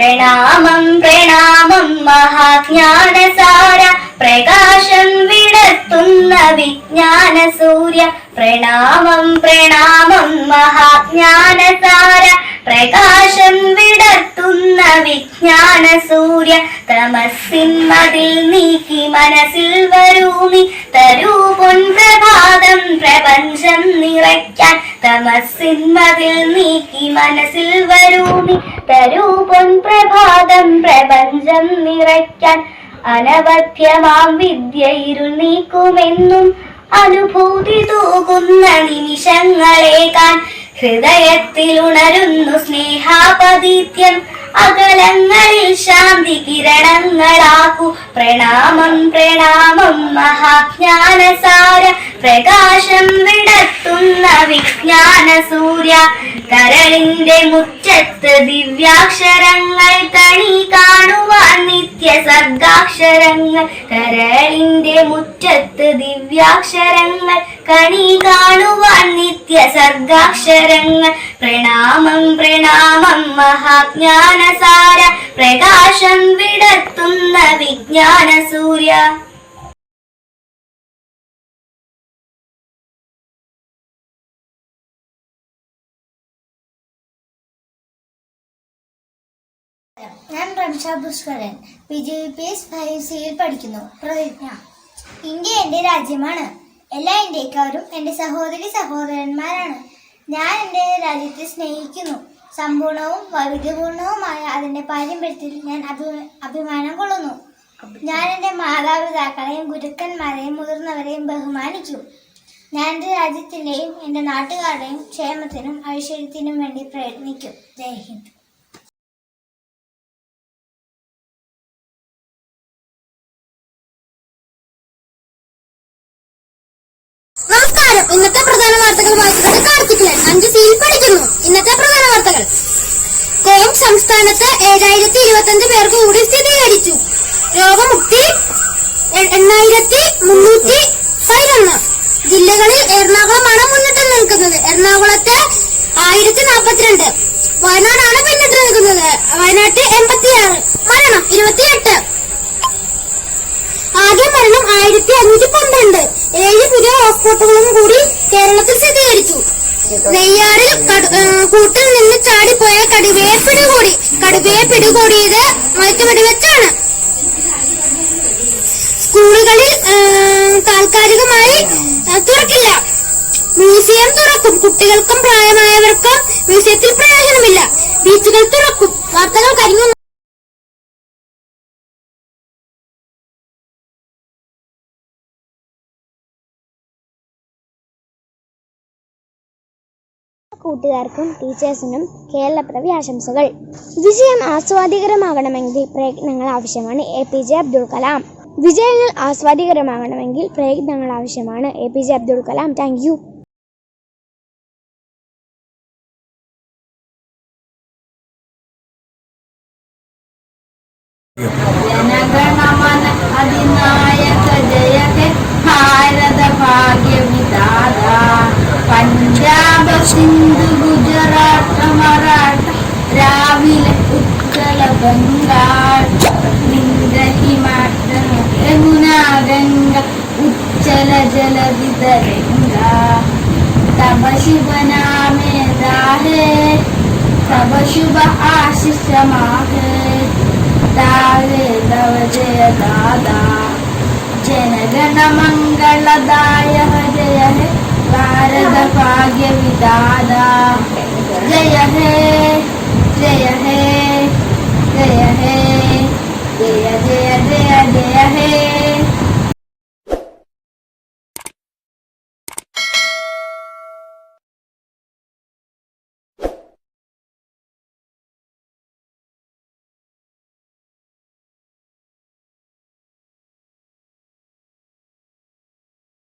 പ്രണാമം പ്രണാമം മഹാജ്ഞാനസാര. പ്രകാശം വിടത്തുന്ന വിജ്ഞാന സൂര്യ പ്രണാമം പ്രണാമം മഹാജ്ഞാനസാര. പ്രകാശം വിടത്തുന്ന വിജ്ഞാന സൂര്യ തമസ്സിൻ മതിൽ നീക്കി മനസ്സിൽ വരൂമി. തരൂ പൊൻ പ്രഭാതം പ്രപഞ്ചം നിറയ്ക്കാൻ തമസ്സിൻ മതിൽ നീക്കി മനസ്സിൽ വരൂ നീ പ്രഭാതം പ്രപഞ്ചം നിറയ്ക്കാൻ അനവധ്യമാം വിദ്യ ഇരുൾ നീക്കുമെന്നും അനുഭൂതി തൂകുന്ന നിമിഷങ്ങളേക്കാൻ ഹൃദയത്തിൽ ഉണരുന്നു സ്നേഹാപതിത്യം അകലങ്ങളിൽ ശാന്തി കിരണങ്ങളാക്കു. പ്രണാമം പ്രണാമം മഹാജ്ഞാനസാര. പ്രകാശം വിടത്തുന്ന വിജ്ഞാന സൂര്യ കരളിന്റെ മുറ്റത്ത് ദിവ്യാക്ഷരങ്ങൾ തണി കാണുവാൻ നിത്യ സർഗാക്ഷരങ്ങൾ കരളിന്റെ മുറ്റത്ത് ദിവ്യാക്ഷരങ്ങൾ കണി കാണുവാൻ നിത്യ സർഗാക്ഷരങ്ങൾ പ്രണാമം പ്രണാമം മഹാജ്ഞാനസാര. പ്രകാശം വിടത്തുന്ന വിജ്ഞാന സൂര്യ ഞാൻ Ramsha Pushkaran. P J P S five സിയിൽ പഠിക്കുന്നു. പ്രതിജ്ഞ. ഇന്ത്യ എന്റെ രാജ്യമാണ്. എല്ലാ ഇന്ത്യക്കാരും എന്റെ സഹോദരി സഹോദരന്മാരാണ്. ഞാൻ എന്റെ രാജ്യത്തെ സ്നേഹിക്കുന്നു. സമ്പൂർണവും വൈവിധ്യപൂർണവുമായ അതിന്റെ പാരമ്പര്യത്തിൽ ഞാൻ അഭി അഭിമാനം കൊള്ളുന്നു. ഞാൻ എന്റെ മാതാപിതാക്കളെയും ഗുരുക്കന്മാരെയും മുതിർന്നവരെയും ബഹുമാനിക്കും. ഞാൻ എന്റെ രാജ്യത്തിന്റെയും എന്റെ നാട്ടുകാരുടെയും ക്ഷേമത്തിനും ഐശ്വര്യത്തിനും വേണ്ടി പ്രയത്നിക്കും. ജയ് ഹിന്ദ്. ഇന്നത്തെ പ്രധാന വാർത്തകൾ വായിക്കുന്നത് കാർത്തികൻ അഞ്ച് സിയിൽ പഠിക്കുന്നു. ഇന്നത്തെ പ്രധാന വാർത്തകൾ. കോം സംസ്ഥാനത്ത് ഏഴായിരത്തി ഇരുപത്തിയഞ്ച് പേർക്ക് കൂടി സ്ഥിരീകരിച്ചു. രോഗമുക്തി എണ്ണായിരത്തി മുന്നൂറ്റി പതിനൊന്ന്. ജില്ലകളിൽ എറണാകുളമാണ് മുന്നിട്ട് നിൽക്കുന്നത്. എറണാകുളത്തെ ആയിരത്തി നാൽപ്പത്തിരണ്ട് വയനാടാണ് പിന്നിട്ട് നിൽക്കുന്നത്. വയനാട്ടിൽ എൺപത്തിയാറ്. മരണം ഇരുപത്തിയെട്ട്. ആകെ മരണം ആയിരത്തി അഞ്ഞൂറ്റി പന്ത്രണ്ട് ഏഴ് പുതിയ ഹോസ്പിറ്റലുകളും കൂടി നെയ്യാറ് കൂട്ടിൽ നിന്ന് ചാടിപ്പോയ കടുവയെ പിടികൂടി കടുവയെ പിടികൂടിയത് മയക്കുവെടി വെച്ചാണ് സ്കൂളുകളിൽ താൽക്കാലികമായി തുറക്കില്ല. മ്യൂസിയം തുറക്കും. കുട്ടികൾക്കും പ്രായമായവർക്കും മ്യൂസിയത്തിൽ പ്രവേശനമില്ല ബീച്ചുകൾ തുറക്കും. വാർത്തകൾ കരിഞ്ഞു കൂട്ടുകാർക്കും ടീച്ചേഴ്സിനും കേരളപ്പിറവി ആശംസകൾ. വിജയം ആസ്വാദികരമാകണമെങ്കിൽ പ്രയത്നങ്ങൾ ആവശ്യമാണ്. A P J Abdul Kalam. വിജയങ്ങൾ ആസ്വാദികരമാകണമെങ്കിൽ പ്രയത്നങ്ങൾ ആവശ്യമാണ്. A P J Abdul Kalam. Thank Sindhu Gujarat Maratha Rawal Utkal Bengal Yamuna Ganga उच्चल जल विदरंगा तब शुभ नामे दाहे तब शुभ आशीष माहे दावे तव जय दादा जनगण मंगलदाय जय है भारत भाग्य विदादा जय हे जय हे जय हे जय जय जय जय हे।